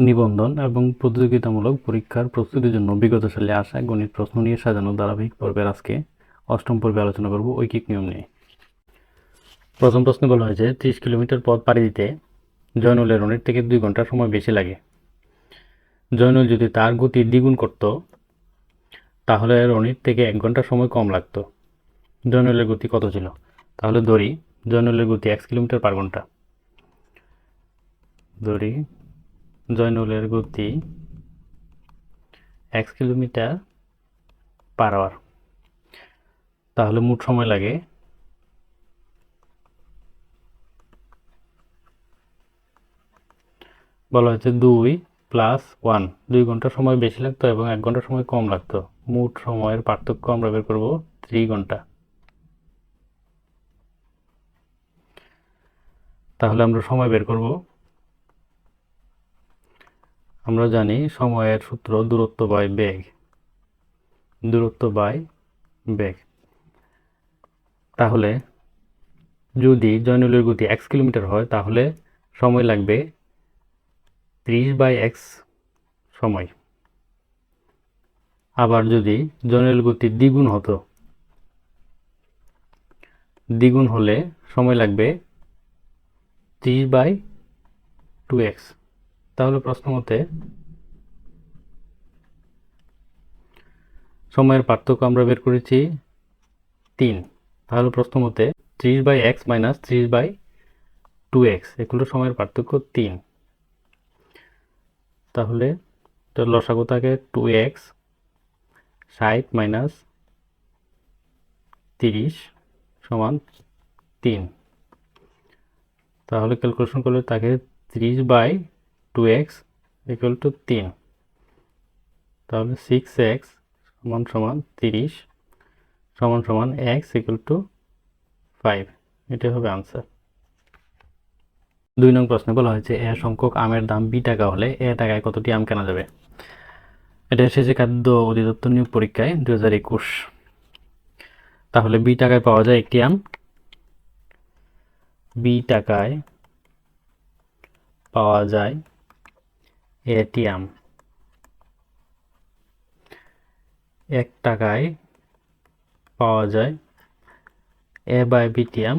নিবন্ধন এবং প্রতিযোগিতামূলক পরীক্ষার প্রস্তুতির জন্য বিগত সালে আসা গণিত প্রশ্ন নিয়ে সাজানো ধারাবাহিক পর্বের আজকে অষ্টম পর্বে আলোচনা করব ঐকিক নিয়ম নিয়ে। প্রথম প্রশ্নে বলা হয়েছে, ত্রিশ কিলোমিটার পথ পাড়ি দিতে জয়নুলের রনির থেকে দুই ঘণ্টা সময় বেশি লাগে। জয়নুল যদি তার গতি দ্বিগুণ করত, তাহলে রনির থেকে এক ঘণ্টা সময় কম লাগতো। জয়নুলের গতি কত ছিল? তাহলে ধরি জয়নুলের গতি এক কিলোমিটার পার ঘণ্টা। ধরি জয়নুলের গতি এক কিলোমিটার পার আওয়ার তাহলে মোট সময় লাগে বলা হয়েছে দুই প্লাস ওয়ান দুই ঘণ্টা সময় বেশি লাগতো এবং এক ঘণ্টা সময় কম লাগতো। মোট সময়ের পার্থক্য আমরা বের করব থ্রি ঘণ্টা। তাহলে আমরা সময় বের করব আমরা জানি সময়ের সূত্র দূরত্ব বাই বেগ। দূরত্ব বাই বেগ। তাহলে যদি জয়নুলের গতি এক্স কিলোমিটার হয়, তাহলে সময় লাগবে ত্রিশ বাই এক্স সময়। আবার যদি জয়নুলের গতি দ্বিগুণ হতো, দ্বিগুণ হলে সময় লাগবে ত্রিশ বাই টু এক্স তাহলে প্রশ্ন মতে সময়ের পার্থক্য আমরা বের করেছি তিন। তাহলে প্রশ্ন মতে ত্রিশ বাই এক্স মাইনাস ত্রিশ বাই টু এক্স এগুলো সময়ের পার্থক্য তিন। তাহলে লসাগু থাকে টু এক্স ষাট মাইনাস তিরিশ সমান তিন। তাহলে ক্যালকুলেশন করলে তাকে ত্রিশ by two X equal to তিন তাহলে সিক্স এক্স সমান সমান তিরিশ, সমান সমান এক্স ইকুয়াল টু ফাইভ এটা হবে আনসার দুই নং প্রশ্নে বলা হয়েছে, এ সংখ্যক আমের দাম বি টাকা হলে এ টাকায় কতটি আম কেনা যাবে? এটা এসেছে খাদ্য অধিদপ্তর নিয়োগ পরীক্ষায় দু হাজার একুশ। তাহলে বি টাকায় পাওয়া যায় একটি আম। বি টাকায় পাওয়া যায় এটি আম এক টাকায় পাওয়া যায়। এ বাই বিটি আম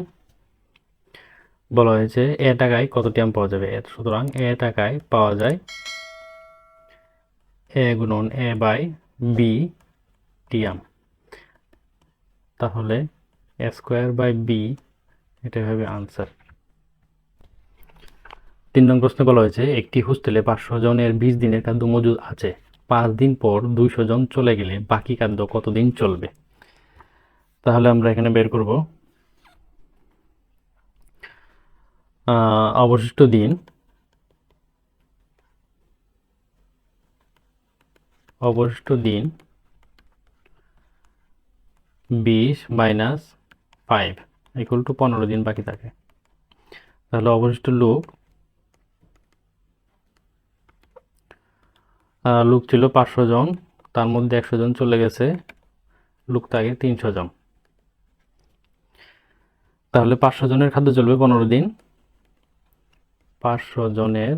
বলা হয়েছে, এ টাকায় কতটি আম পাওয়া যাবে? সুতরাং এ টাকায় পাওয়া যায় এ গুণন এ বাই বি টি আম তাহলে এ স্কোয়ার বাই বি, এটা হবে আনসার। তিন নং প্রশ্নে বলা হয়েছে, একটি হোস্টেলে পাঁচশো জনের বিশ দিনের খাদ্য মজুদ আছে। পাঁচ দিন পর দুইশো জন চলে গেলে বাকি খাদ্য কতদিন চলবে? তাহলে আমরা এখানে বের করব। অবশিষ্ট দিন। অবশিষ্ট দিন বিশ মাইনাস ফাইভ ইকুয়াল টু পনেরো দিন বাকি থাকে। তাহলে অবশিষ্ট লোক লোক ছিল পাঁচশো জন। তার মধ্যে একশো জন চলে গেছে। লোক থাকে তিনশো জন। তাহলে পাঁচশো জনের খাদ্য চলবে পনেরো দিন। পাঁচশো জনের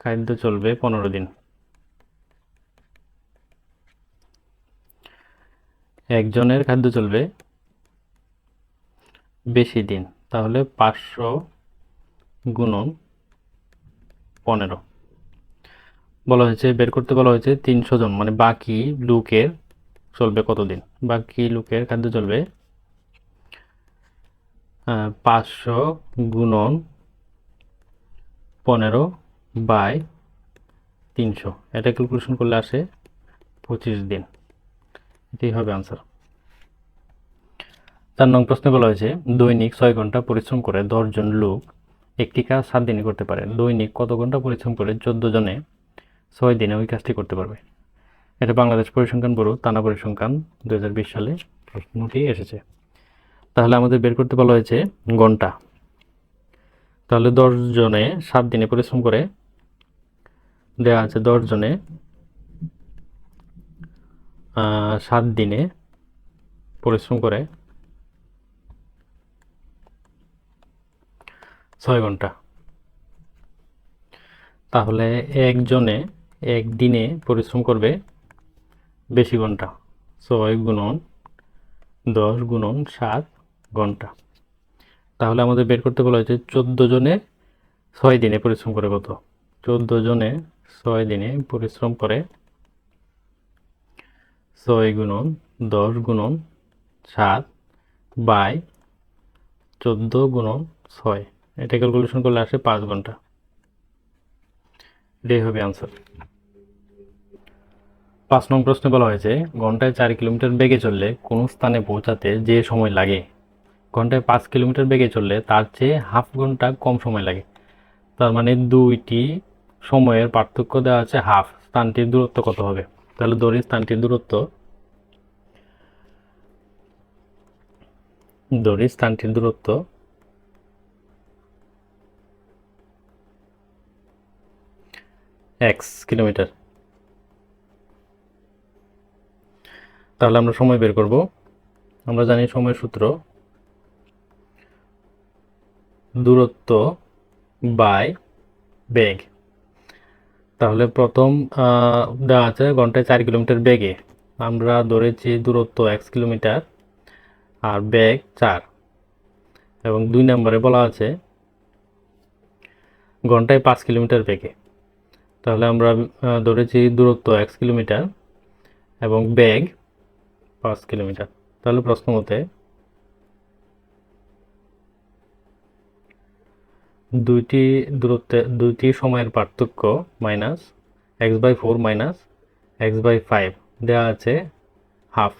খাদ্য চলবে পনেরো দিন। একজনের খাদ্য চলবে বেশি দিন। তাহলে পাঁচশো গুণন পনেরো। বলা হয়েছে, বের করতে বলা হয়েছে তিনশো জন মানে বাকি লোকের চলবে কতদিন? বাকি লোকের খাদ্য চলবে পাঁচশো গুণন পনেরো বাই তিনশো। এটা ক্যালকুলেশন করলে আসে পঁচিশ দিন। এটাই হবে আনসার চার নং প্রশ্নে বলা হয়েছে, দৈনিক ছয় ঘণ্টা পরিশ্রম করে দশজন লোক একটি কাজ সাত দিনে করতে পারে দৈনিক কত ঘণ্টা পরিশ্রম করে চোদ্দ জনে ছয় দিনে ওই কাজটি করতে পারবে? এটা বাংলাদেশ পরিসংখ্যান ব্যুরো, টানা পরিসংখ্যান দু হাজার বিশ সালে প্রশ্নটি এসেছে। তাহলে আমাদের বের করতে বলা হয়েছে ঘণ্টা। তাহলে দশ জনে সাত দিনে পরিশ্রম করে দেওয়া আছে দশ জনে সাত দিনে পরিশ্রম করে ছয় ঘণ্টা। তাহলে একজনে একদিনে পরিশ্রম করবে বেশি ঘণ্টা। ছয় গুণন দশ গুণন সাত ঘণ্টা। তাহলে আমাদের বের করতে বলা হয়েছে চোদ্দ জনে ছয় দিনে পরিশ্রম করে কত? চোদ্দ জনে ছয় দিনে পরিশ্রম করে ছয় গুণন দশ গুণন সাত বাই চোদ্দ গুণন ছয়। এটা ক্যালকুলেশন করলে আসে পাঁচ ঘণ্টা। এটাই হবে আনসার পাঁচ নং প্রশ্নে বলা হয়েছে, ঘন্টায় চার কিলোমিটার বেগে চললে কোনো স্থানে পৌঁছাতে যে সময় লাগে? ঘন্টায় পাঁচ কিলোমিটার বেগে চললে তার চেয়ে হাফ ঘণ্টা কম সময় লাগে। তার মানে দুইটি সময়ের পার্থক্য দেওয়া আছে হাফ। স্থানটির দূরত্ব কত হবে? তাহলে ধরি স্থানটির দূরত্ব। ধরি স্থানটির দূরত্ব এক্স কিলোমিটার তাহলে আমরা সময় বের করব। আমরা জানি সময় সূত্র দূরত্ব বাই বেগ। তাহলে প্রথম দেওয়া আছে, ঘন্টায় চার কিলোমিটার বেগে। আমরা ধরেছি দূরত্ব এক্স কিলোমিটার আর বেগ চার। এবং দুই নম্বরে বলা আছে, ঘন্টায় পাঁচ কিলোমিটার বেগে। তাহলে আমরা ধরেছি দূরত্ব এক্স কিলোমিটার এবং ব্যাগ পাঁচ কিলোমিটার। তাহলে প্রশ্ন মতে দুইটি দূরত্বে, দুইটি সময়ের পার্থক্য minus X by four minus X by five দেওয়া আছে হাফ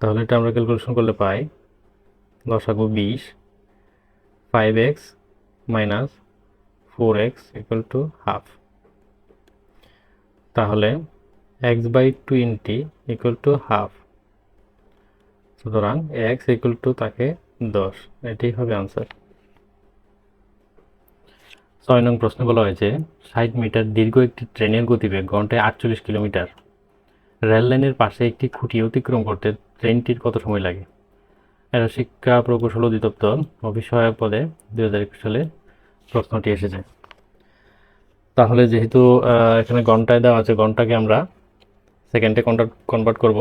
তাহলে এটা আমরা ক্যালকুলেশন করলে পাই, লসাগু বিশ five X minus four X equal to half তাহলে X by twenty equal to half সুতরাং এক্স ইকুয়াল টু তাকে দশ। এটাই হবে আনসার ছয় নং প্রশ্নে বলা হয়েছে, ষাট মিটার দীর্ঘ একটি ট্রেনের গতিবেগ ঘন্টায় আটচল্লিশ কিলোমিটার। রেল লাইনের পাশে একটি খুঁটি অতিক্রম করতে ট্রেনটির কত সময় লাগে? এটা শিক্ষা প্রকৌশল অধিদপ্তর অফিস সহায়ক পদে দুই হাজার একুশ সালে প্রশ্নটি এসেছে। তাহলে যেহেতু এখানে ঘন্টায় দেওয়া আছে, ঘন্টাকে আমরা সেকেন্ডে কনভার্ট কনভার্ট করব।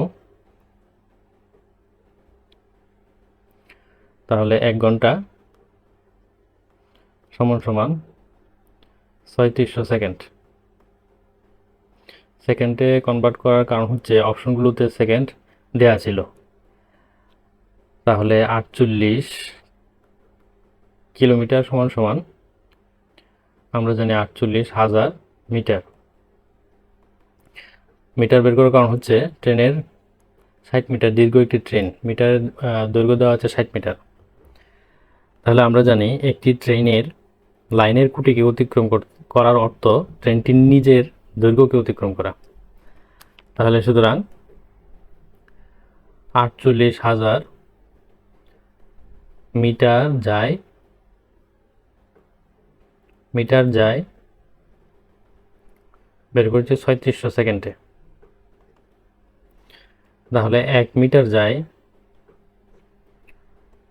তাহলে এক ঘণ্টা সমান সমান ছয়ত্রিশশো সেকেন্ড সেকেন্ডে কনভার্ট করার কারণ হচ্ছে অপশনগুলোতে সেকেন্ড দেয়া ছিল। তাহলে আটচল্লিশ কিলোমিটার সমান সমান আমরা জানি আটচল্লিশ হাজার মিটার। মিটার বের করার কারণ হচ্ছে ট্রেনের ষাট মিটার, দীর্ঘ একটি ট্রেন। মিটারের দৈর্ঘ্য দেওয়া আছে ষাট মিটার। তাহলে আমরা জানি একটি ট্রেনের লাইনের খুঁটিকে অতিক্রম করার অর্থ ট্রেনটির নিজের দৈর্ঘ্যকে অতিক্রম করা। তাহলে সুতরাং আটচল্লিশ হাজার মিটার যায় মিটার যায়, বের করেছি ছয়ত্রিশশো সেকেন্ডে। তাহলে এক মিটার যায়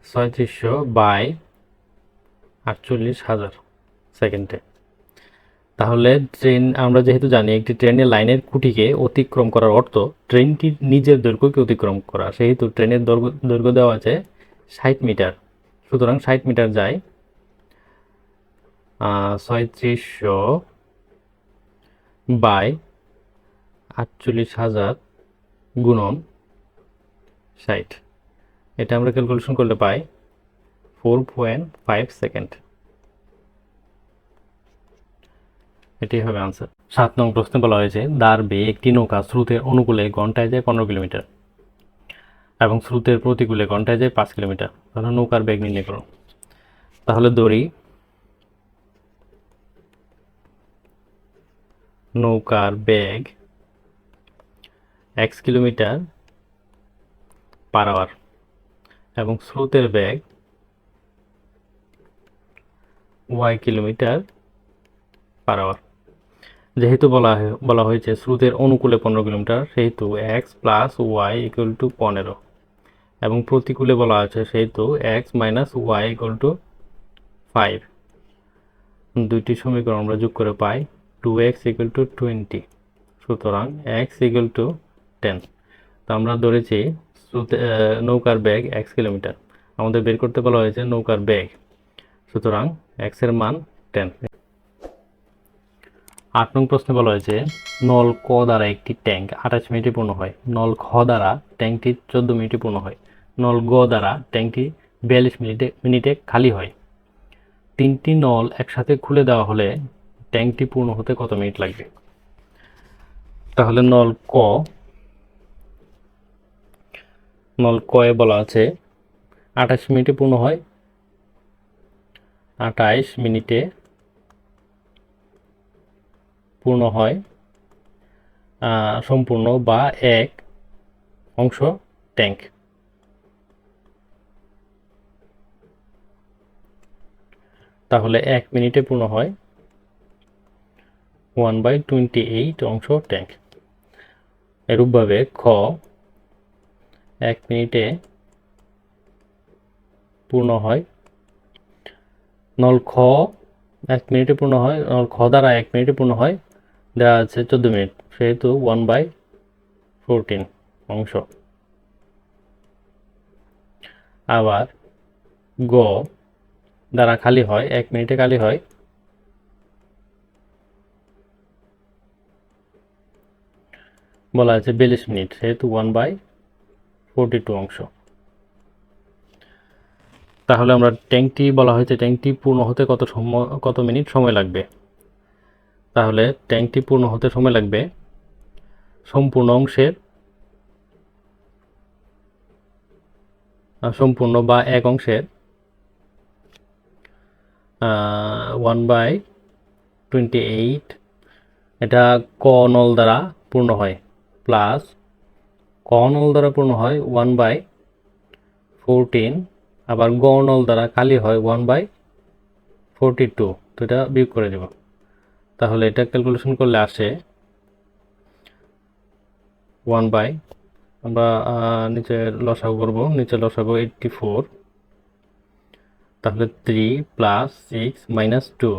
ছয়ত্রিশশো বাই আটচল্লিশ হাজার সেকেন্ডে। তাহলে ট্রেন, আমরা যেহেতু জানি একটি ট্রেনের লাইনের খুঁটিকে অতিক্রম করার অর্থ ট্রেনটির নিজের দৈর্ঘ্যকে অতিক্রম করা। সেহেতু ট্রেনের দৈর্ঘ্য দৈর্ঘ্য দেওয়া আছে ষাট মিটার। সুতরাং ষাট মিটার যায় ছয়ত্রিশশো বাই আটচল্লিশ হাজার গুণন ষাট। এটা আমরা ক্যালকুলেশন করলে পাই ফোর পয়েন্ট ফাইভ সেকেন্ড এটাই হবে আনসার সাত নং প্রশ্নে বলা হয়েছে দাঁড় বেয়ে একটি নৌকা স্রোতের অনুকূলে ঘন্টায় যায় পনেরো কিলোমিটার এবং স্রোতের প্রতিকূলে ঘন্টায় যায় পাঁচ কিলোমিটার। তাহলে নৌকার বেগ নির্ণয় করো। তাহলে দড়ি নৌকার বেগ এক্স কিলোমিটার পার আওয়ার এবং স্রোতের বেগ ওয়াই কিলোমিটার পার আওয়ার যেহেতু বলা বলা হয়েছে স্রোতের অনুকূলে পনেরো কিলোমিটার, সেহেতু X plus Y equal to পনেরো। এবং প্রতিকূলে বলা আছে সেহেতু X minus Y equal to five দুইটি সমীকরণ আমরা যোগ করে পাই। Two X equal to twenty সুতরাং এক্স ইকুয়াল টু টেন তো আমরা ধরেছি নৌকার ব্যাগ এক্স কিলোমিটার। আমাদের বের করতে বলা হয়েছে নৌকার ব্যাগ সুতরাং এক্সের মান টেন আট নং প্রশ্নে বলা হয়েছে, নল ক দ্বারা একটি ট্যাঙ্ক আঠাশ মিনিটে পূর্ণ হয়। নল খ দ্বারা ট্যাঙ্কটি চোদ্দ মিনিটে পূর্ণ হয়। নল গ দ্বারা ট্যাঙ্কটি বিয়াল্লিশ মিনিটে মিনিটে খালি হয়। তিনটি নল একসাথে খুলে দেওয়া হলে ট্যাঙ্কটি পূর্ণ হতে কত মিনিট লাগবে? তাহলে নল ক। নল কয়ে বলা আছে, আঠাশ মিনিটে পূর্ণ হয়। আঠাইশ মিনিটে পূর্ণ হয় সম্পূর্ণ বা এক অংশ ট্যাঙ্ক। তাহলে এক মিনিটে পূর্ণ হয়। ওয়ান বাই টোয়েন্টি এইট অংশ ট্যাঙ্ক এরূপভাবে খ এক মিনিটে পূর্ণ হয়। নল খ এক মিনিটে পূর্ণ হয়, নল খ দ্বারা এক মিনিটে পূর্ণ হয়। দেওয়া আছে চোদ্দ মিনিট, সেহেতু ওয়ান বাই ফোরটিন অংশ। আবার গ দ্বারা খালি হয়, এক মিনিটে খালি হয়। বলা আছে বিয়াল্লিশ মিনিট সেহেতু ওয়ান বাই ফোরটি টু অংশ। তাহলে আমরা ট্যাঙ্কটি বলা হয়েছে, ট্যাঙ্কটি পূর্ণ হতে কত সময় কত মিনিট সময় লাগবে? তাহলে ট্যাঙ্কটি পূর্ণ হতে সময় লাগবে সম্পূর্ণ অংশের সম্পূর্ণ বা এক অংশের ওয়ান বাই টোয়েন্টি এইট এটা ক নল দ্বারা পূর্ণ হয়। প্লাস ক নল দ্বারা পূর্ণ হয় ওয়ান বাই ফোরটিন আবার গ নল দ্বারা খালি হয় ওয়ান বাই ফোরটি টু তো এটা বিয়োগ করে দেব। তাহলে এটা ক্যালকুলেশন করলে আসে ওয়ান বাই আমরা নিচে লসাগু করব নিচে লসাগু এইটটি ফোর তাহলে three plus six minus two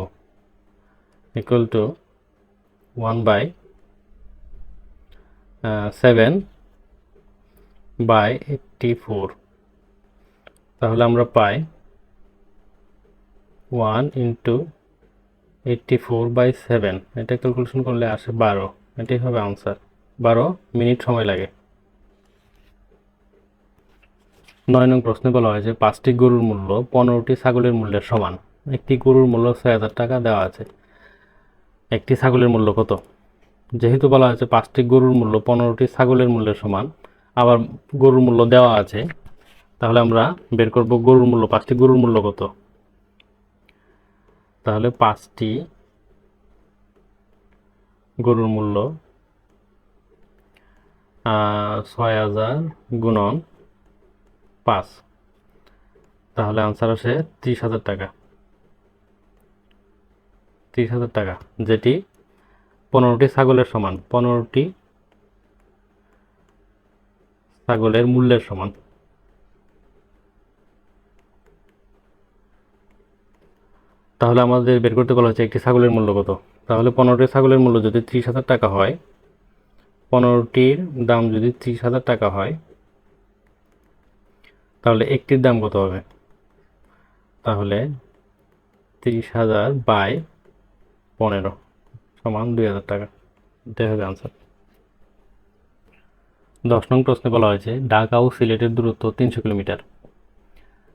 equal to one by seven by eighty four তাহলে আমরা পাই one into eighty four by seven এটা ক্যালকুলেশন করলে আসে বারো। এটাই হবে আনসার বারো মিনিট সময় লাগে। নয় নং প্রশ্নে বলা হয়েছে পাঁচটি গরুর মূল্য পনেরোটি ছাগলের মূল্যের সমান। একটি গরুর মূল্য ছয় হাজার টাকা দেওয়া আছে। একটি ছাগলের মূল্য কত? যেহেতু বলা হয়েছে পাঁচটি গরুর মূল্য পনেরোটি ছাগলের মূল্যের সমান, আবার গরুর মূল্য দেওয়া আছে, তাহলে আমরা বের করব গরুর মূল্য, পাঁচটি গরুর মূল্য কত? তাহলে পাঁচটি গরুর মূল্য ছয় হাজার গুণন পাঁচ। তাহলে আনসার আসে ত্রিশ হাজার টাকা। ত্রিশ হাজার টাকা, যেটি পনেরোটি ছাগলের সমান, পনেরোটি ছাগলের মূল্যের সমান। তাহলে আমাদের বের করতে বলা হচ্ছে একটি ছাগলের মূল্য কত? তাহলে পনেরোটি ছাগলের মূল্য যদি ত্রিশ হাজার টাকা হয়, পনেরোটির দাম যদি ত্রিশ হাজার টাকা হয়, তাহলে একটির দাম কত হবে? তাহলে তিরিশ হাজার বাই পনেরো। সমান দুই হাজার টাকা। এটাই হবে আনসার দশ নং প্রশ্নে বলা হয়েছে, ঢাকা ও সিলেটের দূরত্ব তিনশো কিলোমিটার।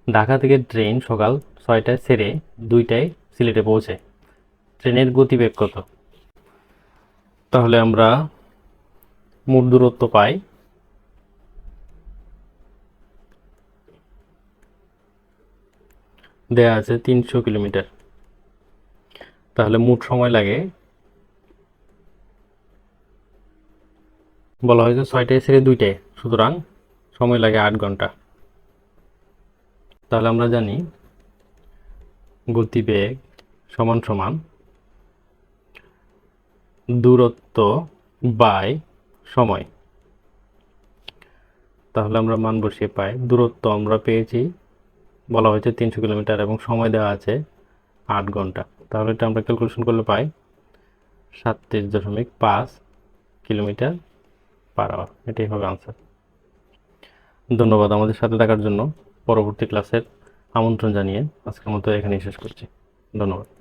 ঢাকা থেকে ট্রেন সকাল ছয়টায় ছেড়ে দুইটায় সিলেটে পৌঁছে। ট্রেনের গতিবেগ কত? তাহলে আমরা মোট দূরত্ব পাই দেয়া আছে তিনশো কিলোমিটার। তাহলে মোট সময় লাগে বলা হয়েছে ছয়টায় ছেড়ে দুইটায়, সুতরাং সময় লাগে আট ঘণ্টা। তাহলে আমরা জানি গতিবেগ সমান সমান দূরত্ব বাই সময়। তাহলে আমরা মান বসিয়ে পাই। দূরত্ব আমরা পেয়েছি, বলা হয়েছে তিনশো কিলোমিটার এবং সময় দেওয়া আছে আট ঘণ্টা। তাহলে এটা আমরা ক্যালকুলেশন করলে পাই সাতত্রিশ দশমিক পাঁচ কিলোমিটার পার আওয়ার এটাই হবে আনসার ধন্যবাদ আমাদের সাথে থাকার জন্য। পরবর্তী ক্লাসের আমন্ত্রণ জানিয়ে আজকের মতো এখানেই শেষ করছি। ধন্যবাদ।